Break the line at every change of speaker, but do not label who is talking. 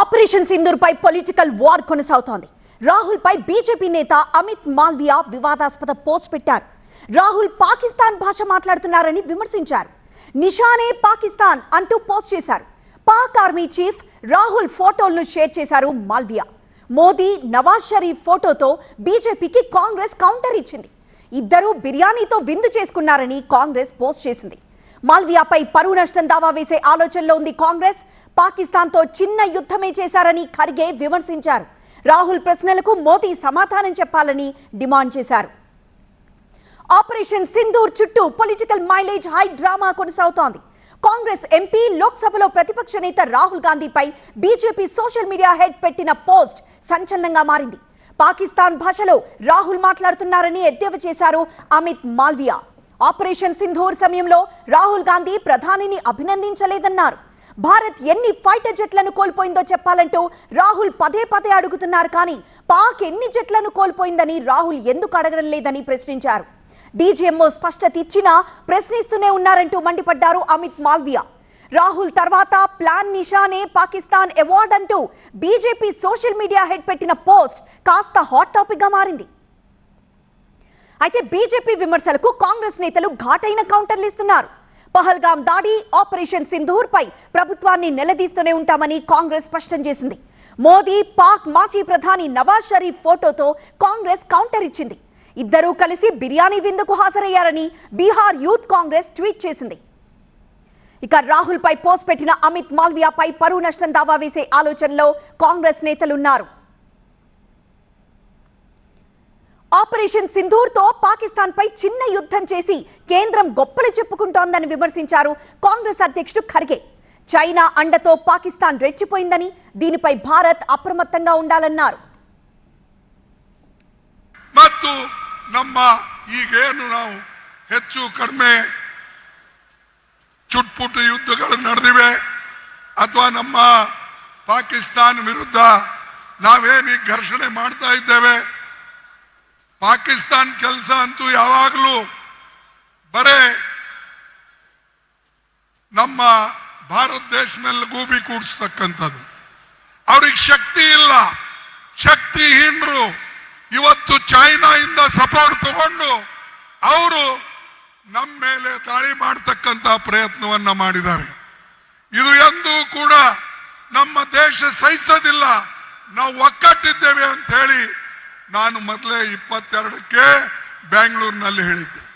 Operation Sindoor పై political war కొనసాగుతోంది. రాహుల్ పై BJP నేత అమిత్ మాల్వియా వివాదాస్పద పోస్ట్ పెట్టారు. రాహుల్ పాకిస్తాన్ భాష మాట్లాడుతున్నారని విమర్శించారు. నిషానే పాకిస్తాన్ అంటూ పోస్ట్ చేశారు. పాక్ ఆర్మీ చీఫ్ రాహుల్ ఫోటోలను షేర్ చేశారు మాల్వియా. మోదీ నవాజ్ షరీఫ్ ఫోటోతో బీజేపీకి కాంగ్రెస్ కౌంటర్ ఇచ్చింది. ఇద్దరూ బిర్యానీతో విందు చేసుకున్నారని కాంగ్రెస్ పోస్ట్ చేసింది. మాల్వియాపై పరువు నష్టం దావా వేసే ఆలోచనలో ఉంది కాంగ్రెస్. పాకిస్తాన్తో చిన్న యుద్ధమే చేశారని ఖర్గే విమర్శించారు. రాహుల్ ప్రశ్నలకు మోదీ సమాధానం చెప్పాలని డిమాండ్ చేశారు. ఆపరేషన్ సింధూర్ చుట్టూ పొలిటికల్ మైలేజ్ హై డ్రామా కొనసాగుతోంది. కాంగ్రెస్ ఎంపీ లోక్సభలో ప్రతిపక్ష నేత రాహుల్ గాంధీపై బీజేపీ సోషల్ మీడియా హెడ్ పెట్టిన పోస్ట్ సంచలనంగా మారింది. పాకిస్తాన్ భాషలో రాహుల్ మాట్లాడుతున్నారని ఎద్దేవా చేశారు అమిత్ మాల్వియా. ఆపరేషన్ సింధూర్ సమయంలో రాహుల్ గాంధీ ప్రధానిని అభినందించలేదన్నారు. భారత్ ఎన్ని ఫైటర్ జెట్లను కోల్పోయిందో చెప్పాలంటూ రాహుల్ పదే పదే అడుగుతున్నారు కానీ పాక్ ఎన్ని జెట్లను కోల్పోయిందని రాహుల్ ఎందుకు అడగడం లేదని ప్రశ్నించారు. డీజీఎంఓ స్పష్టత ఇచ్చినా ప్రశ్నిస్తూనే ఉన్నారంటూ మండిపడ్డారు అమిత్ మాల్వియా. రాహుల్ తర్వాత ప్లాన్ నిషానే పాకిస్తాన్ అవార్డ్ అంటూ బీజేపీ సోషల్ మీడియా హెడ్ పెట్టిన పోస్ట్ కాస్త హాట్ టాపిక్గా మారింది. అయితే బీజేపీ విమర్శలకు కాంగ్రెస్ నేతలు ఘాటైన కౌంటర్లు ఇస్తున్నారు పహల్గాం దాడి ఆపరేషన్ సింధూర్ పై ప్రభుత్వాన్ని నిలదీస్తూనే ఉంటామని కాంగ్రెస్ స్పష్టం చేసింది. మోదీ పాక్ మాజీ ప్రధాని నవాజ్ షరీఫ్ ఫోటోతో కాంగ్రెస్ కౌంటర్ ఇచ్చింది. ఇద్దరూ కలిసి బిర్యానీ విందుకు హాజరయ్యారని బీహార్ యూత్ కాంగ్రెస్ ట్వీట్ చేసింది. ఇక రాహుల్ పై పోస్ట్ పెట్టిన అమిత్ మాల్వియాపై పరువు నష్టం దావా వేసే ఆలోచనలో కాంగ్రెస్ నేతలున్నారు. ఆపరేషన్ సింధూర్ తో పాకిస్తాన్ పై చిన్న యుద్ధం చేసి కేంద్రం గొప్పలు చెప్పుకుంటోందని విమర్శించారు కాంగ్రెస్ అధ్యక్షుడు ఖర్గే చైనా అండతో పాకిస్తాన్ రెచ్చిపోయిందని దీనిపై భారత్ అప్రమత్తంగా ఉండాలన్నారు
ಮತ್ತು ನಮ್ಮ ಈಗೇನು ನಾವು ಹೆಚ್ಚು ಕಡಿಮೆ ಚುಟ್ಪುಟ್ಟು ಯುದ್ಧಗಳು ನಡೆದಿವೆ ಅಥವಾ ನಮ್ಮ ಪಾಕಿಸ್ತಾನ ವಿರುದ್ಧ ನಾವೇನು ಈ ಘರ್ಷಣೆ ಮಾಡ್ತಾ ಇದ್ದೇವೆ ಪಾಕಿಸ್ತಾನ್ ಕೆಲಸ ಅಂತೂ ಯಾವಾಗಲೂ ಬರೇ ನಮ್ಮ ಭಾರತ ದೇಶ ಮೇಲೆ ಗೂಬಿ ಕೂಡಿಸ್ತಕ್ಕಂಥದ್ದು. ಅವ್ರಿಗೆ ಶಕ್ತಿ ಇಲ್ಲ. ಶಕ್ತಿಹೀನರು ಇವತ್ತು ಚೈನಾಯಿಂದ ಸಪೋರ್ಟ್ ತಗೊಂಡು ಅವರು ನಮ್ಮ ಮೇಲೆ ದಾಳಿ ಮಾಡತಕ್ಕಂತ ಪ್ರಯತ್ನವನ್ನ ಮಾಡಿದ್ದಾರೆ. ಇದು ಎಂದೂ ಕೂಡ ನಮ್ಮ ದೇಶ ಸಹಿಸೋದಿಲ್ಲ. ನಾವು ಒಕ್ಕಟ್ಟಿದ್ದೇವೆ ಅಂತ ಹೇಳಿ ನಾನು ಮೊದಲೇ ಇಪ್ಪತ್ತೆರಡಕ್ಕೆ ಬೆಂಗಳೂರಿನಲ್ಲಿ ಹೇಳಿದ್ದೆ.